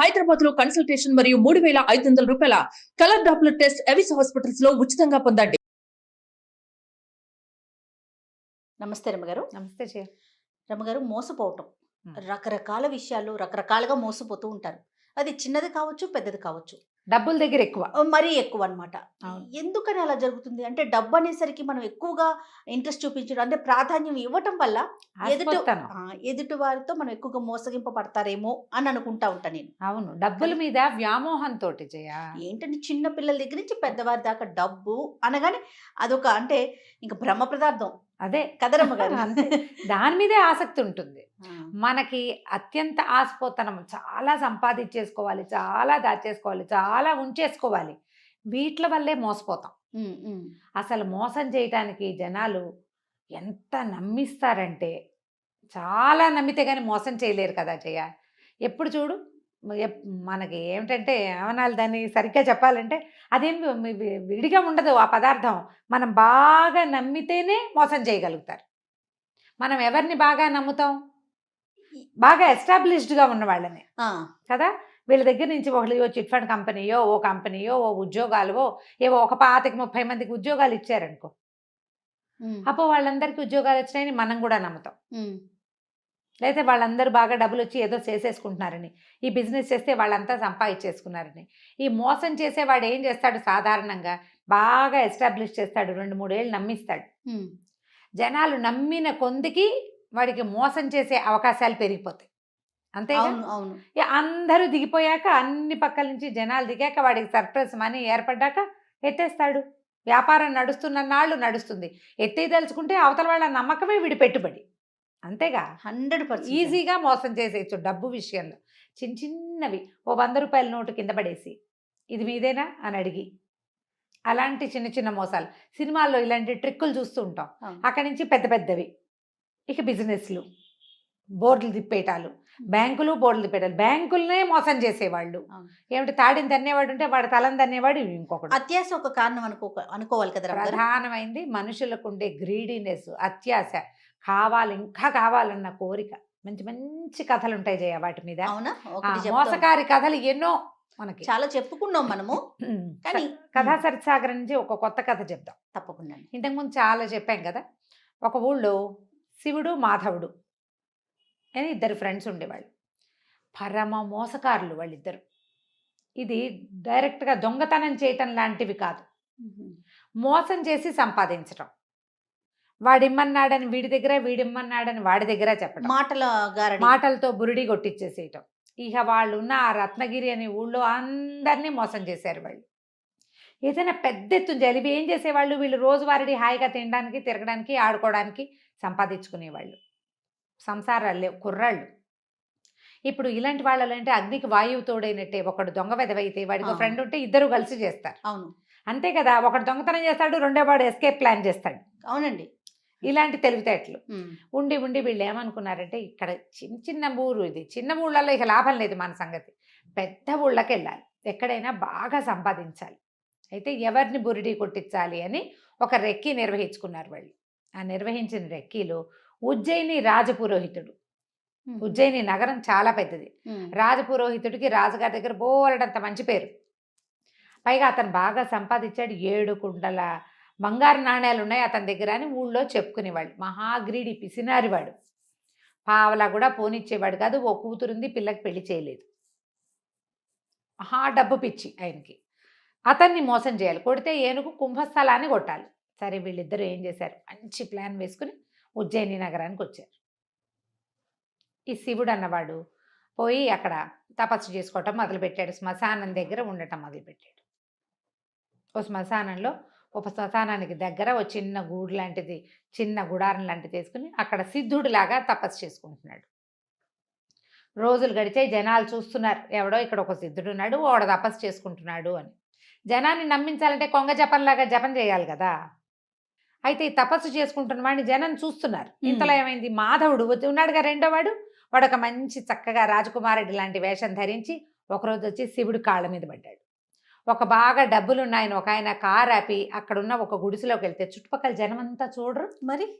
హైదరాబాద్లో కన్సల్టేషన్ మరియు మూడు వేల ఐదు వందల రూపాయల కలర్ డాప్లర్ టెస్ట్ ఎవిస్ హాస్పిటల్స్లో ఉచితంగా పొందండి. నమస్తే రమ్మగారు నమస్తే చే రమ్మగారు మోసపోవటం. రకరకాల విషయాలు రకరకాలుగా మోసపోతూ ఉంటారు. అది చిన్నది కావచ్చు పెద్దది కావచ్చు. డబ్బుల దగ్గర ఎక్కువ. మరీ ఎక్కువ అన్నమాట. అవును. ఎందుకని అలా జరుగుతుంది? అంటే డబ్బు అనేసరికి మనం ఎక్కువగా ఇంట్రెస్ట్ చూపించడం అంటే ప్రాధాన్యం ఇవ్వటం వల్ల ఎదుటి ఎదుటి వారితో మనం ఎక్కువగా మోసగింపబడతారేమో అని అనుకుంటా ఉంటా నేను. అవును. డబ్బుల మీద వ్యామోహంతో జయ? ఏంటంటే చిన్న పిల్లల దగ్గర నుంచి పెద్దవారి దాకా డబ్బు అనగానే అదొక అంటే ఇంకా బ్రహ్మ పదార్థం. అదే కదరమ్మ గారు. దాని మీదే ఆసక్తి ఉంటుంది. మనకి అత్యంత ఆస్పోతనం చాలా సంపాదించేసుకోవాలి చాలా దాచేసుకోవాలి చాలా ఉంచేసుకోవాలి. వీటి వల్లే మోసపోతాం. అసలు మోసం చేయటానికి జనాలు ఎంత నమ్మిస్తారంటే చాలా నమ్మితే కానీ మోసం చేయలేరు కదా జయ ఎప్పుడు చూడు? మనకి ఏమిటంటే ఏమనాలి దాన్ని సరిగ్గా చెప్పాలంటే అదేం విడిగా ఉండదు ఆ పదార్థం. మనం బాగా నమ్మితేనే మోసం చేయగలుగుతారు. మనం ఎవరిని బాగా నమ్ముతాం? బాగా ఎస్టాబ్లిష్డ్గా ఉన్న వాళ్ళని. కదా? వీళ్ళ దగ్గర నుంచి ఒకళ్ళు చిట్ ఫండ్ కంపెనీయో ఓ కంపెనీయో ఓ ఉద్యోగాలు ఏవో ఒక పాతికి ముప్పై మందికి ఉద్యోగాలు ఇచ్చారనుకో అప్పుడు వాళ్ళందరికీ ఉద్యోగాలు వచ్చినాయని మనం కూడా నమ్ముతాం. లేకపోతే వాళ్ళందరూ బాగా డబ్బులు వచ్చి ఏదో చేసేసుకుంటున్నారని. ఈ బిజినెస్ చేస్తే వాళ్ళంతా సంపాదించేసుకున్నారని. ఈ మోసం చేసేవాడు ఏం చేస్తాడు సాధారణంగా? బాగా ఎస్టాబ్లిష్ చేస్తాడు రెండు మూడేళ్ళు నమ్మిస్తాడు. జనాలు నమ్మిన కొందికి వాడికి మోసం చేసే అవకాశాలు పెరిగిపోతాయి. అంతే అవును అందరూ దిగిపోయాక అన్ని పక్కల నుంచి జనాలు దిగాక వాడికి సర్ప్రైజ్ మనీ ఏర్పడ్డాక ఎత్తేస్తాడు. వ్యాపారం నడుస్తున్న నాళ్ళు నడుస్తుంది. ఎత్తేదలుచుకుంటే అవతల వాళ్ళ నమ్మకమే వీడి పెట్టుబడి. అంతేగా? Hundred percent. ఈజీగా మోసం చేసేయచ్చు డబ్బు విషయంలో. చిన్న చిన్నవి ఓ వంద రూపాయల నోటు కింద పడేసి ఇది మీదేనా? అని అడిగి. అలాంటి చిన్న చిన్న మోసాలు. సినిమాల్లో ఇలాంటి ట్రిక్కులు చూస్తూ ఉంటాం. అక్కడి నుంచి పెద్ద పెద్దవి. ఇక బిజినెస్లు బోర్డులు తిప్పేటాలు బ్యాంకులు బోర్డులు తిప్పేటాలు. బ్యాంకులనే మోసం చేసేవాళ్ళు. ఏమిటి తాడిని తన్నేవాడు ఉంటే వాడు తలని తన్నేవాడు ఇంకొకడు. అత్యాశ ఒక కారణం అనుకో అనుకోవాలి కదా? ప్రధానమైంది మనుషులకు ఉండే గ్రీడీనెస్ అత్యాశ. కావాలి ఇంకా కావాలన్న కోరిక. మంచి మంచి కథలు ఉంటాయి జయ వాటి మీద. అవునా. మోసకారి కథలు ఎన్నో మనకి. చాలా చెప్పుకున్నాం మనము. కానీ కథా సరిసాగర్ నుంచి ఒక కొత్త కథ చెప్దాం తప్పకుండా ఇంతకుముందు చాలా చెప్పాం కదా ఒక ఊళ్ళో శివుడు మాధవుడు అని ఇద్దరు ఫ్రెండ్స్ ఉండేవాళ్ళు. పరమ మోసకారులు వాళ్ళిద్దరు. ఇది డైరెక్ట్గా దొంగతనం చేయటం లాంటివి కాదు. మోసం చేసి సంపాదించటం. వాడిమ్మన్నాడని వీడి దగ్గర వీడిమ్మన్నాడని వాడి దగ్గర చెప్పడం మాటల మాటలతో బురిడి కొట్టించేసేయటం ఇక వాళ్ళు ఉన్న ఆ రత్నగిరి అనే ఊళ్ళో అందరినీ మోసం చేశారు వాళ్ళు. ఏదైనా పెద్ద ఎత్తున జరిపి ఏం చేసేవాళ్ళు? వీళ్ళు రోజువారీ హాయిగా తినడానికి తిరగడానికి ఆడుకోవడానికి సంపాదించుకునేవాళ్ళు. సంసారాలు లేవు కుర్రాళ్ళు. ఇప్పుడు ఇలాంటి వాళ్ళు అంటే అగ్నికి వాయువు తోడైనట్టే. ఒకడు దొంగ వెదవైతే వాడికి. ఫ్రెండ్ ఉంటే ఇద్దరు కలిసి చేస్తారు. అవును. అంతే కదా ఒకడు దొంగతనం చేస్తాడు రెండో వాడు ఎస్కేప్ ప్లాన్ చేస్తాడు. అవునండి. ఇలాంటి తెలివితేటలు. ఉండి ఉండి వీళ్ళు ఏమనుకున్నారంటే ఇక్కడ చిన్న చిన్న ఊరు ఇది. చిన్న ఊళ్ళల్లో ఇక లాభం లేదు మన సంగతి. పెద్ద ఊళ్ళకి వెళ్ళాలి ఎక్కడైనా బాగా సంపాదించాలి. అయితే ఎవరిని బురిడి కొట్టించాలి అని ఒక రెక్కి నిర్వహించుకున్నారు వాళ్ళు. ఆ నిర్వహించిన రెక్కీలో ఉజ్జయిని రాజపురోహితుడు. ఉజ్జయిని నగరం చాలా పెద్దది. రాజపురోహితుడికి రాజుగారి దగ్గర బోలెడంత మంచి పేరు. పైగా అతను బాగా సంపాదించాడు. ఏడు కుండల బంగారు నాణ్యాలు ఉన్నాయి అతని దగ్గర అని ఊళ్ళో చెప్పుకునేవాడు మహాగ్రీడి పిసినారివాడు పావలా కూడా పోనిచ్చేవాడు కాదు ఓ కూతురుంది పిల్లకి పెళ్ళి చేయలేదు. మహా డబ్బు పిచ్చి ఆయనకి. అతన్ని మోసం చేయాలి. కొడితే ఏనుగు కుంభస్థలాన్ని కొట్టాలి. సరే వీళ్ళిద్దరూ ఏం చేశారు? మంచి ప్లాన్ వేసుకుని ఉజ్జయిని నగరానికి వచ్చారు. ఈ శివుడు అన్నవాడు పోయి అక్కడ తపస్సు చేసుకోవటం మొదలుపెట్టాడు. శ్మశానం దగ్గర ఉండటం మొదలుపెట్టాడు. ఓ శ్మశానంలో ఒక శ్మశానానికి దగ్గర ఓ చిన్న గూడు లాంటిది చిన్న గుడారం లాంటిది తీసుకుని అక్కడ సిద్ధుడిలాగా తపస్సు చేసుకుంటున్నాడు. రోజులు గడిచాయి జనాలు చూస్తున్నారు ఎవడో ఇక్కడ ఒక సిద్ధుడు ఉన్నాడు వాడు తపస్సు చేసుకుంటున్నాడు అని. జనాన్ని నమ్మించాలంటే కొంగ జపంలాగా జపం చేయాలి కదా! అయితే ఈ తపస్సు చేసుకుంటున్న వాడిని జనం చూస్తున్నారు. ఇంతలో ఏమైంది? మాధవుడు ఉన్నాడుగా రెండో వాడు. వాడు ఒక మంచి చక్కగా రాజకుమారుడి లాంటి వేషం ధరించి ఒకరోజు వచ్చి శివుడు కాళ్ళ మీద పడ్డాడు. ఒక బాగా డబ్బులున్న ఆయన ఒక ఆయన కారు ఆపి అక్కడున్న ఒక గుడిసెలోకి వెళ్తే చుట్టుపక్కల జనం అంతా చూడరు. మరి?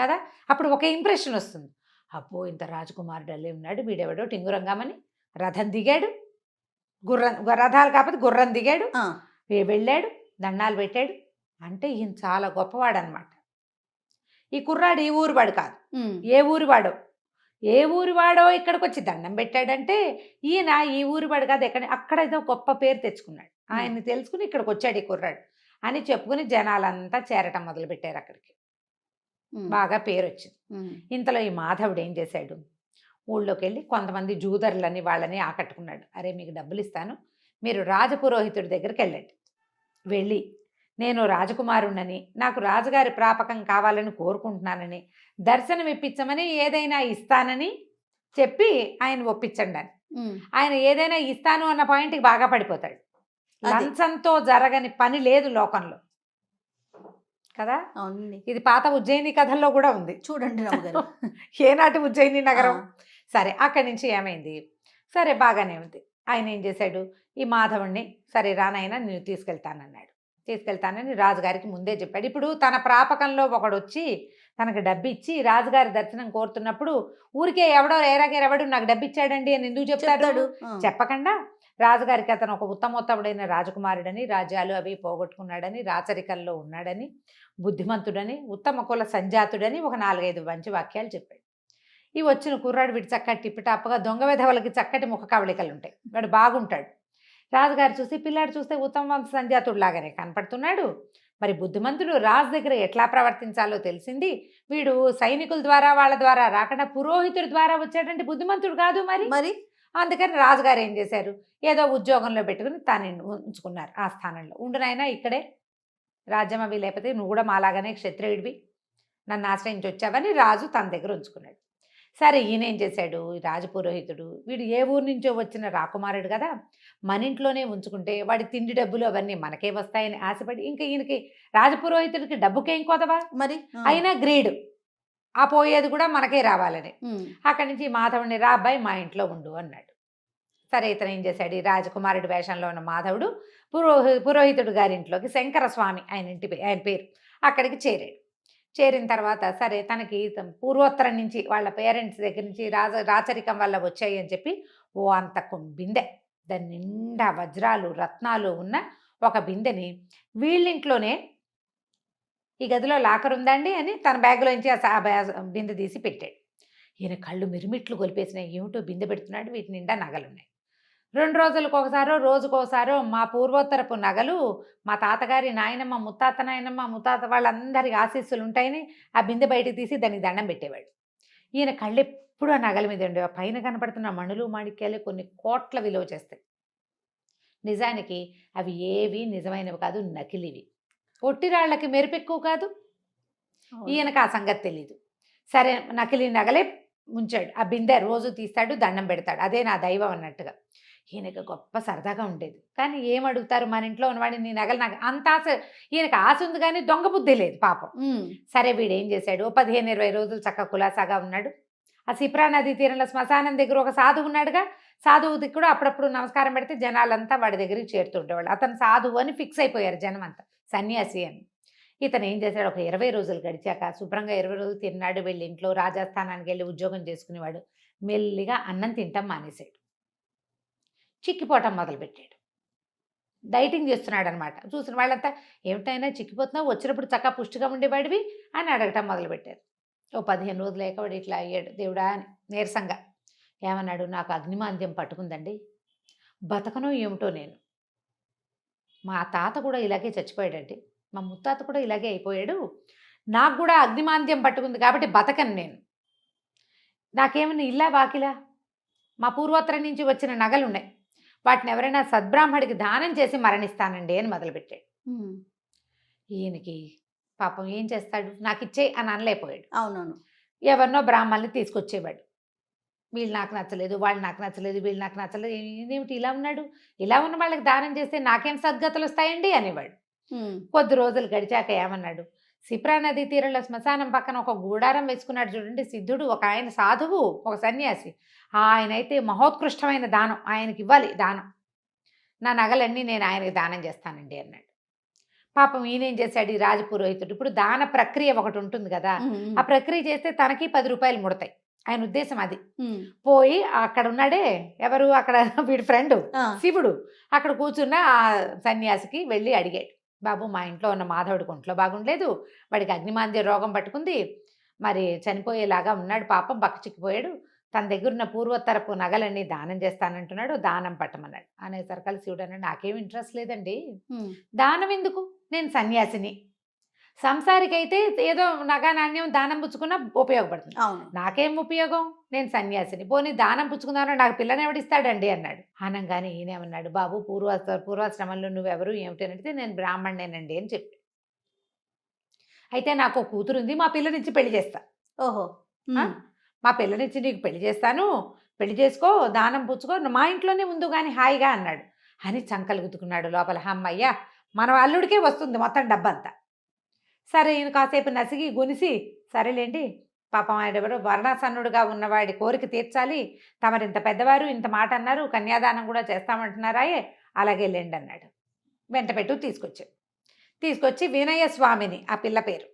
కదా? అప్పుడు ఒక ఇంప్రెషన్ వస్తుంది. అబ్బో ఇంత రాజకుమారుడు అల్లే ఉన్నాడు వీడెవడో టింగురంగామని. రథం దిగాడు. గుర్రం రథాలు కాకపోతే గుర్రం దిగాడు. వెళ్ళాడు దండాలు పెట్టాడు. అంటే ఈయన చాలా గొప్పవాడు అనమాట ఈ కుర్రాడు ఈ ఊరు వాడు కాదు. ఏ ఊరి వాడో? ఏ ఊరి వాడో ఇక్కడికి వచ్చి దండం పెట్టాడంటే ఈయన ఈ ఊరి వాడు కాదు ఎక్కడ అక్కడ ఏదో గొప్ప పేరు తెచ్చుకున్నాడు. ఆయన్ని తెలుసుకుని ఇక్కడికి వచ్చాడు ఈ కుర్రాడు అని చెప్పుకుని జనాలంతా చేరటం మొదలుపెట్టారు అక్కడికి. బాగా పేరు వచ్చింది ఇంతలో ఈ మాధవుడు ఏం చేశాడు? ఊళ్ళోకి వెళ్ళి కొంతమంది జూదరులని వాళ్ళని ఆకట్టుకున్నాడు. అరే మీకు డబ్బులు ఇస్తాను మీరు రాజపురోహితుడి దగ్గరికి వెళ్ళండి. వెళ్ళి నేను రాజకుమారుణ్ణని నాకు రాజుగారి ప్రాపకం కావాలని కోరుకుంటున్నానని దర్శనం ఇప్పించమని ఏదైనా ఇస్తానని చెప్పి ఆయన ఒప్పించండి అని ఆయన ఏదైనా ఇస్తాను అన్న పాయింట్కి బాగా పడిపోతాడు. లంచంతో జరగని పని లేదు లోకంలో. కదా? అవునండి. ఇది పాత ఉజ్జయిని కథల్లో కూడా ఉంది. చూడండి ఏనాటి ఉజ్జయిని నగరం. సరే అక్కడి నుంచి ఏమైంది? సరే బాగానే ఉంది. ఆయన ఏం చేశాడు? ఈ మాధవుణ్ణి సరే రానైనా నేను తీసుకెళ్తానన్నాడు. తీసుకెళ్తానని రాజుగారికి ముందే చెప్పాడు. ఇప్పుడు తన ప్రాపకంలో ఒకడు వచ్చి తనకు డబ్బు ఇచ్చి రాజుగారి దర్శనం కోరుతున్నప్పుడు ఊరికే ఎవడో ఏరాగేరెవడు నాకు డబ్బు ఇచ్చాడండి అని ఎందుకు చెప్తాడు? చెప్పకుండా రాజుగారికి అతను ఒక ఉత్తమోత్తముడైన రాజకుమారుడని రాజ్యాలు అవి పోగొట్టుకున్నాడని రాచరికల్లో ఉన్నాడని బుద్ధిమంతుడని ఉత్తమ కుల సంజాతుడని ఒక నాలుగైదు మంచి వాక్యాలు చెప్పాడు. ఈ వచ్చిన కుర్రాడు వీడు చక్కటి టిప్పిటాప్గా దొంగ విధవలకి చక్కటి ముఖ కవళికలు ఉంటాయి వాడు బాగుంటాడు. రాజుగారు చూసి పిల్లాడు చూస్తే ఉత్తమ వంశ లాగానే కనపడుతున్నాడు. మరి బుద్ధిమంతుడు రాజు దగ్గర ఎట్లా ప్రవర్తించాలో తెలిసింది. వీడు సైనికుల ద్వారా వాళ్ళ ద్వారా రాకుండా పురోహితుడి ద్వారా వచ్చాడంటే బుద్ధిమంతుడు కాదు మరి. మరి? అందుకని రాజుగారు ఏం చేశారు? ఏదో ఉద్యోగంలో పెట్టుకుని తాను ఉంచుకున్నారు ఆ స్థానంలో. ఉండునైనా ఇక్కడే. రాజ్యం అవి లేకపోతే నువ్వు కూడా మాలాగానే క్షత్రియుడివి. నన్ను ఆశ్రయించి వచ్చావని రాజు తన దగ్గర ఉంచుకున్నాడు. సరే ఈయన ఏం చేశాడు? ఈ రాజపురోహితుడు వీడు ఏ ఊరు నుంచో వచ్చిన రాకుమారుడు కదా మన ఇంట్లోనే ఉంచుకుంటే వాడి తిండి డబ్బులు అవన్నీ మనకే వస్తాయని ఆశపడి ఇంకా ఈయనకి రాజపురోహితుడికి డబ్బుకేం కొదవా మరి? అయినా గ్రీడు. ఆ పోయేది కూడా మనకే రావాలని. అక్కడి నుంచి మాధవుడిని రా అబ్బాయి మా ఇంట్లో ఉండు అన్నాడు. సరే ఇతను ఏం చేశాడు? ఈ రాజకుమారుడి వేషంలో ఉన్న మాధవుడు పురోహి పురోహితుడు గారి ఇంట్లోకి శంకర స్వామి ఆయన ఇంటి ఆయన పేరు అక్కడికి చేరాడు. చేరిన తర్వాత సరే తనకి పూర్వోత్తరం నుంచి వాళ్ళ పేరెంట్స్ దగ్గర నుంచి రాజ రాచరికం వల్ల వచ్చాయి అని చెప్పి ఓ అంత బిందె. దాని నిండా వజ్రాలు రత్నాలు ఉన్న ఒక బిందెని వీళ్ళింట్లోనే ఈ గదిలో లాకర్ ఉందండి అని తన బ్యాగ్లోంచి ఆ సా- బిందె తీసి పెట్టాడు. ఈయన కళ్ళు మిరుమిట్లు కొలిపేసినాయి ఏమిటో బిందె పెడుతున్నాడు. వీటి నిండా నగలున్నాయి. రెండు రోజులకు ఒకసారో రోజుకోసారో మా పూర్వోత్తరపు నగలు మా తాతగారి నాయనమ్మ ముత్తాత నాయనమ్మ ముత్తాత వాళ్ళందరి ఆశీస్సులు ఉంటాయని ఆ బిందె బయటికి తీసి దానికి దండం పెట్టేవాడు ఈయన కళ్ళు ఎప్పుడు ఆ నగల మీద ఉండేవి ఆ పైన కనపడుతున్న మణులు మాణిక్యాలు కొన్ని కోట్ల విలువ చేస్తాయి. నిజానికి అవి ఏవి నిజమైనవి కాదు నకిలివి. ఒట్టిరాళ్ళకి మెరుపెక్కువ కాదు. ఈయనకు ఆ సంగతి తెలీదు. సరే నకిలీ నగలే ఉంచాడు ఆ బిందె రోజు తీస్తాడు దండం పెడతాడు. అదే నా దైవం అన్నట్టుగా. ఈయనకు గొప్ప సరదాగా ఉండేది. కానీ ఏం అడుగుతారు మన ఇంట్లో ఉన్నవాడిని నీ నగలు నాకు అంత ఆశ ఈయనకు ఆశ ఉంది కానీ దొంగ బుద్ధి లేదు పాపం. సరే వీడు ఏం చేశాడు? ఓ పదిహేను ఇరవై రోజులు చక్క కులాసాగా ఉన్నాడు. ఆ సిప్రా నది తీరంలో శ్మశానం దగ్గర ఒక సాధువు ఉన్నాడుగా. సాధువుకి కూడా అప్పుడప్పుడు నమస్కారం పెడితే జనాలంతా వాడి దగ్గరికి చేరుతుండేవాళ్ళు అతను సాధువు అని ఫిక్స్ అయిపోయారు జనం అంతా సన్యాసి అని. ఇతను ఏం చేశాడు? ఒక ఇరవై రోజులు గడిచాక శుభ్రంగా ఇరవై రోజులు తిన్నాడు వెళ్ళి ఇంట్లో రాజస్థానానికి వెళ్ళి ఉద్యోగం చేసుకునేవాడు. మెల్లిగా అన్నం తింటాం మానేశాడు. చిక్కిపోవటం మొదలుపెట్టాడు. డైటింగ్ చేస్తున్నాడు అనమాట చూసిన వాళ్ళంతా ఏమిటైనా చిక్కిపోతున్నావు? వచ్చినప్పుడు చక్కగా పుష్టిగా ఉండేవాడివి? అని అడగటం మొదలుపెట్టారు. ఓ పదిహేను రోజులు లేక వాడు ఇట్లా అయ్యాడు దేవుడా అని నీరసంగా. ఏమన్నాడు? నాకు అగ్నిమాంద్యం పట్టుకుందండి. బతకను ఏమిటో నేను. మా తాత కూడా ఇలాగే చచ్చిపోయాడండి. మా ముత్తాత కూడా ఇలాగే అయిపోయాడు. నాకు కూడా అగ్నిమాంద్యం పట్టుకుంది కాబట్టి బతకను నేను. నాకేమైనా ఇల్లా బాకిలా మా పూర్వోత్తరం నుంచి వచ్చిన నగలు ఉన్నాయి వాటిని ఎవరైనా సద్బ్రాహ్మడికి దానం చేసి మరణిస్తానండి అని మొదలుపెట్టాడు. ఈయనకి పాపం ఏం చేస్తాడు? నాకు ఇచ్చే అని అనలేకపోయాడు. అవునవును. ఎవరినో బ్రాహ్మణుల్ని తీసుకొచ్చేవాడు. వీళ్ళు నాకు నచ్చలేదు వాళ్ళు నాకు నచ్చలేదు వీళ్ళు నాకు నచ్చలేదు ఇదేమిటి ఇలా ఉన్నాడు? ఇలా ఉన్న వాళ్ళకి దానం చేస్తే నాకేం సద్గతులు వస్తాయండి? అనేవాడు. కొద్ది రోజులు గడిచాక ఏమన్నాడు? సిప్రా నది తీరంలో శ్మశానం పక్కన ఒక గూడారం వేసుకున్నాడు చూడండి. సిద్ధుడు ఒక ఆయన సాధువు ఒక సన్యాసి. ఆయన అయితే మహోత్కృష్టమైన దానం. ఆయనకి ఇవ్వాలి దానం. నా నగలన్నీ నేను ఆయనకి దానం చేస్తానండి అన్నాడు. పాపం ఈయనేం చేశాడు? ఈ రాజపురోహితుడు ఇప్పుడు దాన ప్రక్రియ ఒకటి ఉంటుంది కదా. ఆ ప్రక్రియ చేస్తే తనకి పది రూపాయలు ముడతాయి. ఆయన ఉద్దేశం అది. పోయి అక్కడ ఉన్నాడే ఎవరు? అక్కడ వీడి ఫ్రెండ్ శివుడు. అక్కడ కూర్చున్న ఆ సన్యాసికి వెళ్ళి అడిగాడు. బాబు మా ఇంట్లో ఉన్న మాధవుడికి ఒంట్లో బాగుండలేదు. వాడికి అగ్నిమాంద్య రోగం పట్టుకుంది. మరి చనిపోయేలాగా ఉన్నాడు పాపం చిక్కిపోయాడు. తన దగ్గర ఉన్న పూర్వోత్తరపు నగలన్నీ దానం చేస్తానంటున్నాడు. దానం పట్టమన్నాడు. అనేసరికి శివుడు అన్నాడు నాకేం ఇంట్రెస్ట్ లేదండి. దానం ఎందుకు? నేను సన్యాసిని. సంసారికైతే ఏదో నగా నాణ్యం దానం పుచ్చుకున్నా ఉపయోగపడుతుంది. అవును. నాకేం ఉపయోగం? నేను సన్యాసిని. పోనీ దానం పుచ్చుకుందామని నాకు పిల్లని ఎవడిస్తాడండి అన్నాడు. అనగానే ఈయనేమన్నాడు బాబు పూర్వ పూర్వాశ్రమంలో నువ్వెవరు ఏమిటి? అని అడిగితే నేను బ్రాహ్మణేనండి అని చెప్పి అయితే నాకు కూతురు ఉంది మా పిల్లనిచ్చి పెళ్ళి చేస్తా. ఓహో? మా పిల్లనిచ్చి నీకు పెళ్ళి చేస్తాను. పెళ్ళి చేసుకో దానం పుచ్చుకో మా ఇంట్లోనే ఉందు కానీ హాయిగా అన్నాడు. అని చంకలు గుద్దుకున్నాడు లోపల. అమ్మయ్య మన అల్లుడికే వస్తుంది మొత్తం డబ్బంతా. సరే ఈయన కాసేపు నసిగి గునిసి సరేలేండి పాపం ఆయన ఎవరో వర్ణాసన్నుడుగా ఉన్నవాడి కోరిక తీర్చాలి తమరు ఇంత పెద్దవారు ఇంత మాట అన్నారు కన్యాదానం కూడా చేస్తామంటున్నారాయే అలాగే లేండి అన్నాడు. వెంట పెట్టు తీసుకొచ్చాడు. తీసుకొచ్చి వినయ స్వామిని ఆ పిల్ల పేరు.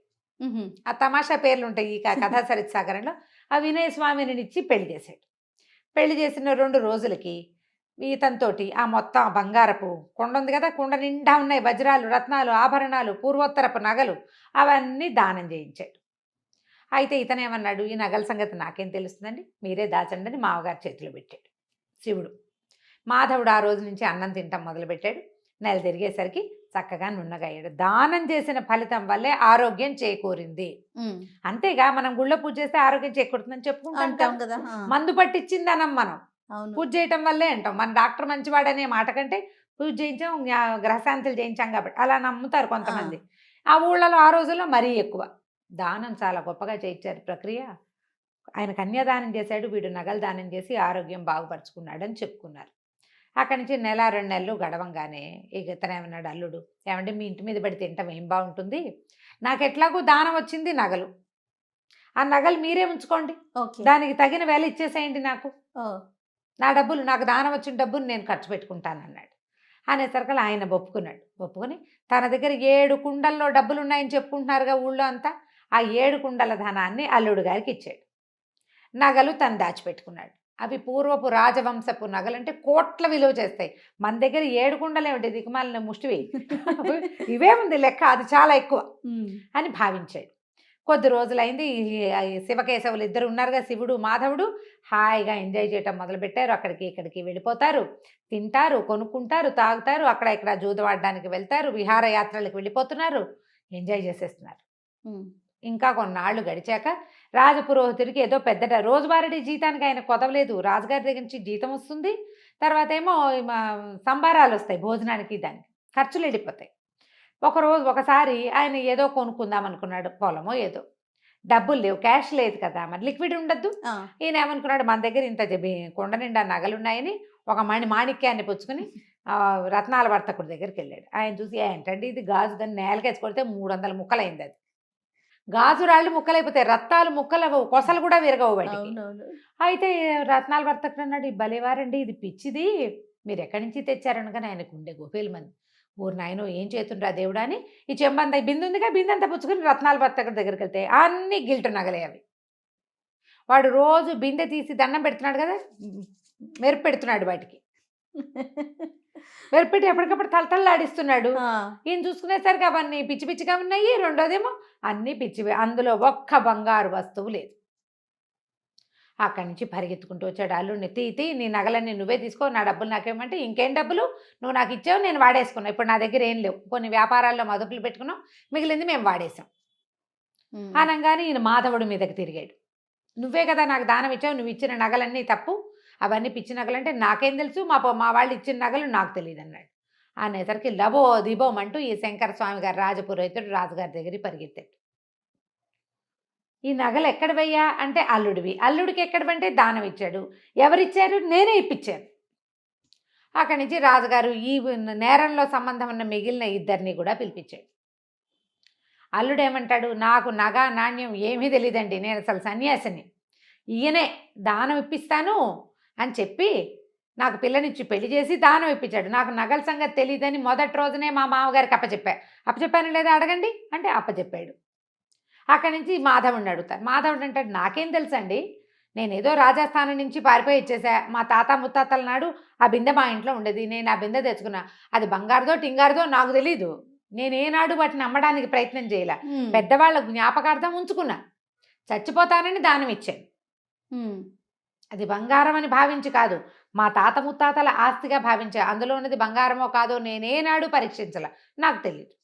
ఆ తమాషా పేర్లు ఉంటాయి ఈ కథా సరిత్ సాగరంలో. ఆ వినయ స్వామిని ఇచ్చి పెళ్ళి చేశాడు. పెళ్ళి చేసిన రెండు రోజులకి ఈతంతోటి ఆ మొత్తం బంగారపు కుండ ఉంది కదా కుండ నిండా ఉన్నాయి వజ్రాలు రత్నాలు ఆభరణాలు పూర్వోత్తరపు నగలు అవన్నీ దానం చేయించాడు. అయితే ఇతను ఏమన్నాడు ఈ నగల సంగతి నాకేం తెలుస్తుందండి? మీరే దాచండి అని మామగారి చేతిలో పెట్టాడు. శివుడు. మాధవుడు ఆ రోజు నుంచి అన్నం తింటాం మొదలుపెట్టాడు. నెల తిరిగేసరికి చక్కగా నున్నగయ్యాడు. దానం చేసిన ఫలితం వల్లే ఆరోగ్యం చేకూరింది. అంతేగా మనం గుళ్ళో పూజ చేస్తే ఆరోగ్యం చేకూరుతుందని చెప్పుకుంటాం కదా. మందు పట్టించిందనం మనం. పూజ చేయటం వల్లే అంటాం. మన డాక్టర్ మంచివాడనే మాట కంటే పూజ చేయించాం గ్రహశాంతులు చేయించాం కాబట్టి అలా నమ్ముతారు కొంతమంది. ఆ ఊళ్ళలో ఆ రోజుల్లో మరీ ఎక్కువ. దానం చాలా గొప్పగా చేయించారు ప్రక్రియ. ఆయన కన్యాదానం చేశాడు వీడు నగలు దానం చేసి ఆరోగ్యం బాగుపరుచుకున్నాడు అని చెప్పుకున్నారు. అక్కడి నుంచి నెల రెండు నెలలు గడవంగానే ఇక ఇతను ఏమన్నాడు అల్లుడు ఏమంటే మీ ఇంటి మీద పడి తింటాం ఏం బాగుంటుంది? నాకు ఎట్లాగూ దానం వచ్చింది నగలు. ఆ నగలు మీరే ఉంచుకోండి. దానికి తగిన వేల ఇచ్చేసేయండి నాకు. నా డబ్బులు నాకు దానం వచ్చిన డబ్బులు నేను ఖర్చు పెట్టుకుంటాను అన్నాడు అనేసరికి ఆయన ఒప్పుకున్నాడు ఒప్పుకొని తన దగ్గర ఏడు కుండల్లో డబ్బులు ఉన్నాయని చెప్పుకుంటున్నారుగా ఊళ్ళో అంతా? ఆ ఏడు కుండల ధనాన్ని అల్లుడు గారికి ఇచ్చాడు. నగలు తను దాచిపెట్టుకున్నాడు. అవి పూర్వపు రాజవంశపు నగలు అంటే కోట్ల విలువ చేస్తాయి. మన దగ్గర ఏడు కుండలు ఏమిటి దిక్కుమాలిన ముష్టివి ఇవే ఉంది లెక్క అది చాలా ఎక్కువ. అని భావించాడు. కొద్ది రోజులైంది శివకేశవులు ఇద్దరు ఉన్నారుగా శివుడు మాధవుడు. హాయిగా ఎంజాయ్ చేయటం మొదలుపెట్టారు. అక్కడికి ఇక్కడికి వెళ్ళిపోతారు. తింటారు కొనుక్కుంటారు తాగుతారు. అక్కడ ఇక్కడ జూదవాడడానికి వెళ్తారు. విహారయాత్రలకు వెళ్ళిపోతున్నారు. ఎంజాయ్ చేసేస్తున్నారు. ఇంకా కొన్నాళ్ళు గడిచాక రాజపురోహితుడికి ఏదో పెద్ద రోజువారీ జీతానికి ఆయన కొదవలేదు. రాజుగారి దగ్గర నుంచి జీతం వస్తుంది. తర్వాత ఏమో సంబారాలు వస్తాయి భోజనానికి దానికి. ఖర్చులు వెళ్ళిపోతాయి. ఒకరోజు ఒకసారి ఆయన ఏదో కొనుక్కుందాం అనుకున్నాడు పొలమో ఏదో. డబ్బులు లేవు క్యాష్ లేదు కదా మరి లిక్విడ్ ఉండద్దు. ఈయన ఏమనుకున్నాడు మన దగ్గర ఇంత కొండ నిండా నగలు ఉన్నాయని ఒక మణి మాణిక్యాన్ని పుచ్చుకుని రత్నాల వర్తకుడి దగ్గరికి వెళ్ళాడు ఆయన చూసి ఏంటండి ఇది? గాజు దాన్ని నేలకేసి కొడితే మూడు వందల ముక్కలైంది అది. గాజు రాళ్ళు ముక్కలైపోతాయి రత్తాలు ముక్కలు కొసలు కూడా విరగవు వాటికి. అయితే రత్నాల వర్తకుడు అన్నాడు "ఈ భలేవారండి ఇది పిచ్చిది. మీరు ఎక్కడి నుంచి తెచ్చారనగానే ఆయనకు ఉండే గోపేలు మంది. ఊరు నాయనో ఏం చేతుండ్రా దేవుడా అని? ఈ చెంబంత బిందు ఉందిగా బిందంతా పుచ్చుకుని రత్నాల వర్తకుడి దగ్గరికి వెళ్తే అన్ని గిల్టు నగలే అవి. వాడు రోజు బిందె తీసి దండం పెడుతున్నాడు కదా మెరుపు పెడుతున్నాడు వాటికి. మెరుపు పెట్టి ఎప్పటికప్పుడు తలతల్లాడిస్తున్నాడు. ఈయన చూసుకునేసరికి అవన్నీ పిచ్చి పిచ్చిగా ఉన్నాయి రెండోదేమో అన్నీ పిచ్చివే అందులో ఒక్క బంగారు వస్తువు లేదు. అక్కడి నుంచి పరిగెత్తుకుంటూ వచ్చాడు. అల్లుడిని తీ తీ నీ నగలన్నీ నువ్వే తీసుకో నా డబ్బులు నాకేమంటే ఇంకేం డబ్బులు నువ్వు నాకు ఇచ్చావు నేను వాడేసుకున్నా. ఇప్పుడు నా దగ్గర ఏం లేవు. కొన్ని వ్యాపారాల్లో మదుపులు పెట్టుకున్నాం మిగిలింది మేము వాడేసాం. అనగానే ఈయన మాధవుడి మీదకి తిరిగాడు. నువ్వే కదా నాకు దానం ఇచ్చావు నువ్వు ఇచ్చిన నగలన్నీ తప్పు. అవన్నీ పిచ్చి నగలంటే నాకేం తెలుసు? మా మా వాళ్ళు ఇచ్చిన నగలు నాకు తెలియదు అన్నాడు. అనేసరికి లబో దిబోం అంటూ ఈ శంకర స్వామి గారు రాజపురోహితుడు రాజుగారి దగ్గరికి పరిగెత్తాడు. ఈ నగలు ఎక్కడ వెయ్యా అంటే అల్లుడివి. అల్లుడికి ఎక్కడవంటే దానం ఇచ్చాడు. ఎవరిచ్చారు? నేనే ఇప్పించాను. అక్కడి నుంచి రాజుగారు ఈ నేరంలో సంబంధం ఉన్న మిగిలిన ఇద్దరిని కూడా పిలిపించాడు. అల్లుడు ఏమంటాడు నాకు నగ నాణ్యం ఏమీ తెలియదండి నేను అసలు సన్యాసిని. ఈయనే దానం ఇప్పిస్తాను అని చెప్పి నాకు పిల్లనిచ్చి పెళ్ళి చేసి దానం ఇప్పించాడు. నాకు నగల సంగతి తెలియదని మొదటి రోజునే మా మామగారికి అప్పచెప్పా. అప్పచెప్పాను లేదా? అడగండి. అంటే అప్పచెప్పాడు. అక్కడి నుంచి మాధవుడిని అడుగుతారు. మాధవుడు అంటాడు నాకేం తెలుసండి? నేను ఏదో రాజస్థానం నుంచి పారిపోయి ఇచ్చేసా మా తాత ముత్తాతల నాడు ఆ బిందె మా ఇంట్లో ఉండేది. నేను ఆ బిందె తెచ్చుకున్నా. అది బంగారుదో టింగారుదో నాకు తెలీదు. నేను ఏనాడు వాటిని అమ్మడానికి ప్రయత్నం చేయలే. పెద్దవాళ్ళ జ్ఞాపకార్థం ఉంచుకున్నా. చచ్చిపోతానని దానం ఇచ్చాను అది బంగారం అని భావించి కాదు. మా తాత ముత్తాతల ఆస్తిగా భావించా. అందులో ఉన్నది బంగారమో కాదో నేనేనాడు పరీక్షించాల. నాకు తెలియదు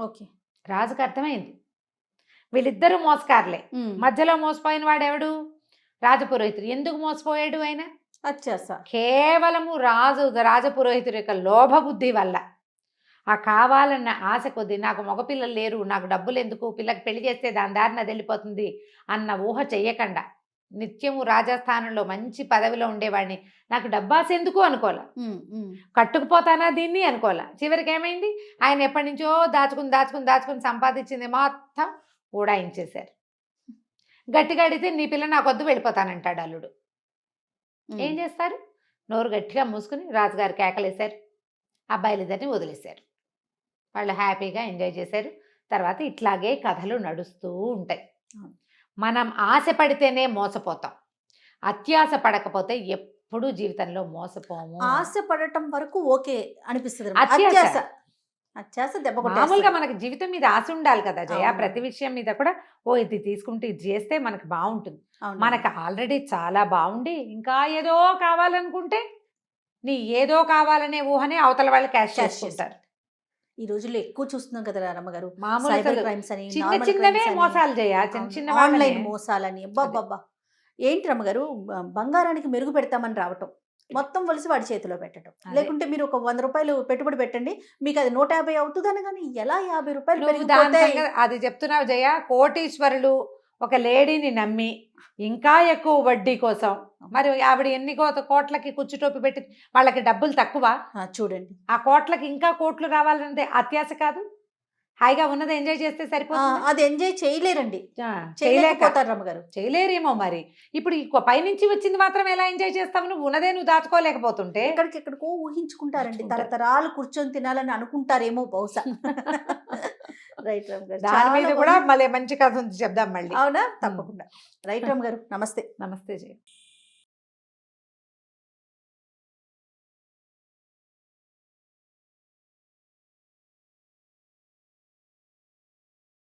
ఓకే. రాజుకు అర్థమైంది. వీళ్ళిద్దరూ మోసకారులే. మధ్యలో మోసపోయిన వాడెవడు? రాజపురోహితుడు. ఎందుకు మోసపోయాడు ఆయన? అచ్చా కేవలము రాజు రాజపురోహితుడి యొక్క లోభబుద్ధి వల్ల. ఆ కావాలన్న ఆశ కొద్దీ నాకు మగపిల్లలు లేరు నాకు డబ్బులు ఎందుకు? పిల్లకి పెళ్ళి చేస్తే దాని దారిన వెళ్ళిపోతుంది అన్న ఊహ చెయ్యకుండా నిత్యము రాజస్థానంలో మంచి పదవిలో ఉండేవాడిని. నాకు డబ్బాస్ ఎందుకు అనుకోలే? కట్టుకుపోతానా దీన్ని అనుకోలే? చివరికి ఏమైంది? ఆయన ఎప్పటి నుంచో దాచుకుని దాచుకుని దాచుకుని సంపాదించింది మొత్తం ఊడాయించేశారు గట్టిగా అడిగితే నీ పిల్ల నాకు వద్దు వెళ్ళిపోతానంటాడు అల్లుడు. ఏం చేస్తారు? నోరు గట్టిగా మూసుకుని రాజుగారు కేకలేశారు. అబ్బాయిలిద్దరిని వదిలేశారు. వాళ్ళు హ్యాపీగా ఎంజాయ్ చేశారు. తర్వాత ఇట్లాగే కథలు నడుస్తూ ఉంటాయి. మనం ఆశ పడితేనే మోసపోతాం. అత్యాశ పడకపోతే ఎప్పుడూ జీవితంలో మోసపోము. ఆశ పడటం వరకు ఓకే అనిపిస్తుంది అత్యాశ. దెబ్బ మామూలుగా. మనకి జీవితం మీద ఆశ ఉండాలి కదా జయ. ప్రతి విషయం మీద కూడా ఓ ఇది తీసుకుంటే ఇది చేస్తే మనకు బాగుంటుంది. మనకు ఆల్రెడీ చాలా బాగుండి ఇంకా ఏదో కావాలనుకుంటే నీ ఏదో కావాలనే ఊహనే అవతల వాళ్ళు క్యాష్ చేసుకుంటారు. ఈ రోజుల్లో ఎక్కువ చూస్తున్నాం కదా సైబర్ క్రైమ్స్ అని చిన్న చిన్నవే మోసాలు చేయ చిన్న ఆన్లైన్. మోసాలని. అబ్బాబ్బా ఏంటి రమ్మగారు బంగారానికి మెరుగు పెడతామని రావటం. మొత్తం వలిసి వాడి చేతిలో పెట్టడం. లేకుంటే మీరు ఒక వంద రూపాయలు పెట్టుబడి పెట్టండి మీకు అది నూట యాభై అవుతుందని కానీ ఎలా యాభై రూపాయలు అది చెప్తున్నావు జయ కోటీశ్వరులు ఒక లేడీని నమ్మి ఇంకా ఎక్కువ వడ్డీ కోసం. మరి ఆవిడ ఎన్ని కోత కోట్లకి కుచ్చుటోపి పెట్టి వాళ్ళకి డబ్బులు తక్కువ? చూడండి. ఆ కోట్లకి ఇంకా కోట్లు రావాలన్నదే అత్యాశ కాదు? హాయిగా ఉన్నది ఎంజాయ్ చేస్తే సరిపోతుంది? అది ఎంజాయ్ చేయలేరండి. చేయలేకపోతారు రమ్మగారు. చేయలేరేమో మరి. ఇప్పుడు ఈ పైనుంచి వచ్చింది మాత్రం ఎలా ఎంజాయ్ చేస్తావు? నువ్వు ఉన్నదే నువ్వు దాచుకోలేకపోతుంటే? ఎక్కడికి ఎక్కడికో ఊహించుకుంటారండి. ఊహించుకుంటారు. తరతరాలు కూర్చొని తినాలని అనుకుంటారేమో బహుశా. రైట్ రామ్ గారు దాని మీద కూడా. మళ్ళీ మంచి కథ ఉంది చెప్దాం మళ్ళీ. అవునా? తప్పకుండా. రైట్ రామ్ గారు నమస్తే. నమస్తే జయ.